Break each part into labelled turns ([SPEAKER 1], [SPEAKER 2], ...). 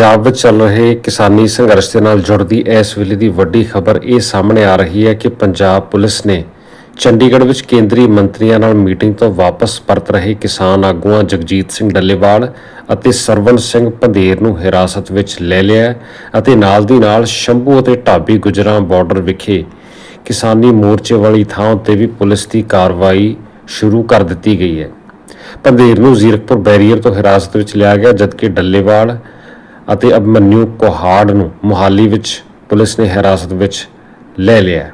[SPEAKER 1] ਪੰਜਾਬ ਵਿੱਚ ਚੱਲ ਰਹੇ ਕਿਸਾਨੀ ਸੰਘਰਸ਼ ਦੇ ਨਾਲ ਜੁੜਦੀ ਇਸ ਵੇਲੇ ਦੀ ਵੱਡੀ ਖਬਰ ਇਹ ਸਾਹਮਣੇ ਆ ਰਹੀ ਹੈ ਕਿ ਪੰਜਾਬ ਪੁਲਿਸ ਨੇ ਚੰਡੀਗੜ੍ਹ ਵਿੱਚ ਕੇਂਦਰੀ ਮੰਤਰੀਆਂ ਨਾਲ ਮੀਟਿੰਗ ਤੋਂ ਵਾਪਸ ਪਰਤ ਰਹੇ ਕਿਸਾਨ ਆਗੂਆਂ ਜਗਜੀਤ ਸਿੰਘ ਡੱਲੇਵਾਲ ਅਤੇ ਸਰਵਨ ਸਿੰਘ ਪੰਧੇਰ ਨੂੰ ਹਿਰਾਸਤ ਵਿੱਚ ਲੈ ਲਿਆ ਅਤੇ ਨਾਲ ਦੀ ਨਾਲ ਸ਼ੰਭੂ ਅਤੇ ਢਾਬੀ ਗੁਜਰਾਂ ਬਾਰਡਰ ਵਿਖੇ ਕਿਸਾਨੀ ਮੋਰਚੇ ਵਾਲੀ ਥਾਂ ਉੱਤੇ ਵੀ ਪੁਲਿਸ ਦੀ ਕਾਰਵਾਈ ਸ਼ੁਰੂ ਕਰ ਦਿੱਤੀ ਗਈ ਹੈ। ਪੰਧੇਰ ਨੂੰ ਜ਼ੀਰਕਪੁਰ ਬੈਰੀਅਰ ਤੋਂ ਹਿਰਾਸਤ ਵਿੱਚ ਲਿਆ ਗਿਆ, ਜਦਕਿ ਡੱਲੇਵਾਲ ਅਤੇ ਅਭਮਨਿਊ ਕੋਹਾੜ ਨੂੰ ਮੁਹਾਲੀ ਵਿੱਚ ਪੁਲਿਸ ਨੇ ਹਿਰਾਸਤ ਵਿੱਚ ਲੈ ਲਿਆ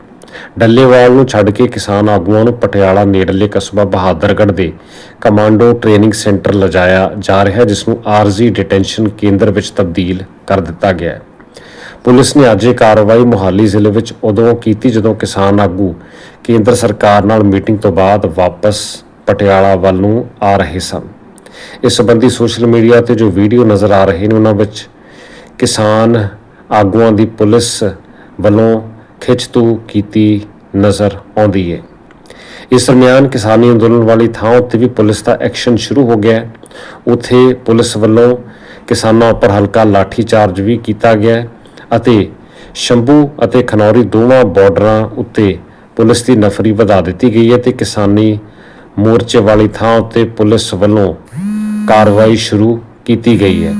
[SPEAKER 1] ਡੱਲੇਵਾਲ ਨੂੰ ਛੱਡ ਕੇ ਕਿਸਾਨ ਆਗੂਆਂ ਨੂੰ ਪਟਿਆਲਾ ਨੇੜਲੇ ਕਸਬਾ ਬਹਾਦਰਗੜ੍ਹ ਦੇ ਕਮਾਂਡੋ ਟ੍ਰੇਨਿੰਗ ਸੈਂਟਰ ਲਿਜਾਇਆ ਜਾ ਰਿਹਾ ਜਿਸ ਨੂੰ ਆਰਜ਼ੀ ਡਿਟੈਂਸ਼ਨ ਕੇਂਦਰ ਵਿੱਚ ਤਬਦੀਲ ਕਰ ਦਿੱਤਾ ਗਿਆ ਹੈ। ਪੁਲਿਸ ਨੇ ਅੱਜ ਇਹ ਕਾਰਵਾਈ ਮੁਹਾਲੀ ਜ਼ਿਲ੍ਹੇ ਵਿੱਚ ਉਦੋਂ ਕੀਤੀ ਜਦੋਂ ਕਿਸਾਨ ਆਗੂ ਕੇਂਦਰ ਸਰਕਾਰ ਨਾਲ ਮੀਟਿੰਗ ਤੋਂ ਬਾਅਦ ਵਾਪਸ ਪਟਿਆਲਾ ਵੱਲ ਨੂੰ ਆ ਰਹੇ ਸਨ। ਇਸ ਸੰਬੰਧੀ ਸੋਸ਼ਲ ਮੀਡੀਆ ਤੇ ਜੋ ਵੀਡੀਓ ਨਜ਼ਰ ਆ ਰਹੇ ਨੇ ਉਹਨਾਂ ਵਿੱਚ ਕਿਸਾਨ ਆਗੂਆਂ ਦੀ ਪੁਲਿਸ ਵੱਲੋਂ ਖਿੱਚਤੂ ਕੀਤੀ ਨਜ਼ਰ ਆਉਂਦੀ ਹੈ। ਇਸ ਦਰਮਿਆਨ ਕਿਸਾਨੀ ਅੰਦੋਲਨ ਵਾਲੀ ਥਾਂ ਉੱਤੇ ਵੀ ਪੁਲਿਸ ਦਾ ਐਕਸ਼ਨ ਸ਼ੁਰੂ ਹੋ ਗਿਆ ਹੈ। ਉੱਥੇ ਪੁਲਿਸ ਵੱਲੋਂ ਕਿਸਾਨਾਂ ਉੱਪਰ ਹਲਕਾ ਲਾਠੀ ਚਾਰਜ ਵੀ ਕੀਤਾ ਗਿਆ ਅਤੇ ਸ਼ੰਭੂ ਅਤੇ ਖਨੌਰੀ ਦੋਵਾਂ ਬਾਰਡਰਾਂ ਉੱਤੇ ਪੁਲਿਸ ਦੀ ਨਫਰੀ ਵਧਾ ਦਿੱਤੀ ਗਈ ਹੈ ਤੇ ਕਿਸਾਨੀ ਮੋਰਚੇ ਵਾਲੀ ਥਾਂ ਉੱਤੇ ਪੁਲਿਸ ਵੱਲੋਂ ਕਾਰਵਾਈ ਸ਼ੁਰੂ ਕੀਤੀ ਗਈ ਹੈ।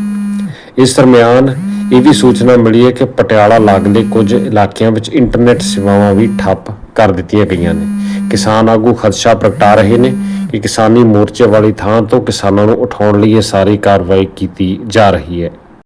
[SPEAKER 1] ਇਸ ਦਰਮਿਆਨ ਇਹ ਵੀ ਸੂਚਨਾ ਮਿਲੀ ਹੈ ਕਿ ਪਟਿਆਲਾ ਲਾਗਲੇ ਕੁਝ ਇਲਾਕਿਆਂ ਵਿੱਚ ਇੰਟਰਨੈਟ ਸੇਵਾਵਾਂ ਵੀ ਠੱਪ ਕਰ ਦਿੱਤੀਆਂ ਗਈਆਂ ਨੇ। ਕਿਸਾਨ ਆਗੂ ਖਦਸ਼ਾ ਪ੍ਰਗਟਾ ਰਹੇ ਨੇ ਕਿ ਕਿਸਾਨੀ ਮੋਰਚੇ ਵਾਲੀ ਥਾਂ ਤੋਂ ਕਿਸਾਨਾਂ ਨੂੰ ਉਠਾਉਣ ਲਈ ਇਹ ਸਾਰੀ ਕਾਰਵਾਈ ਕੀਤੀ ਜਾ ਰਹੀ ਹੈ।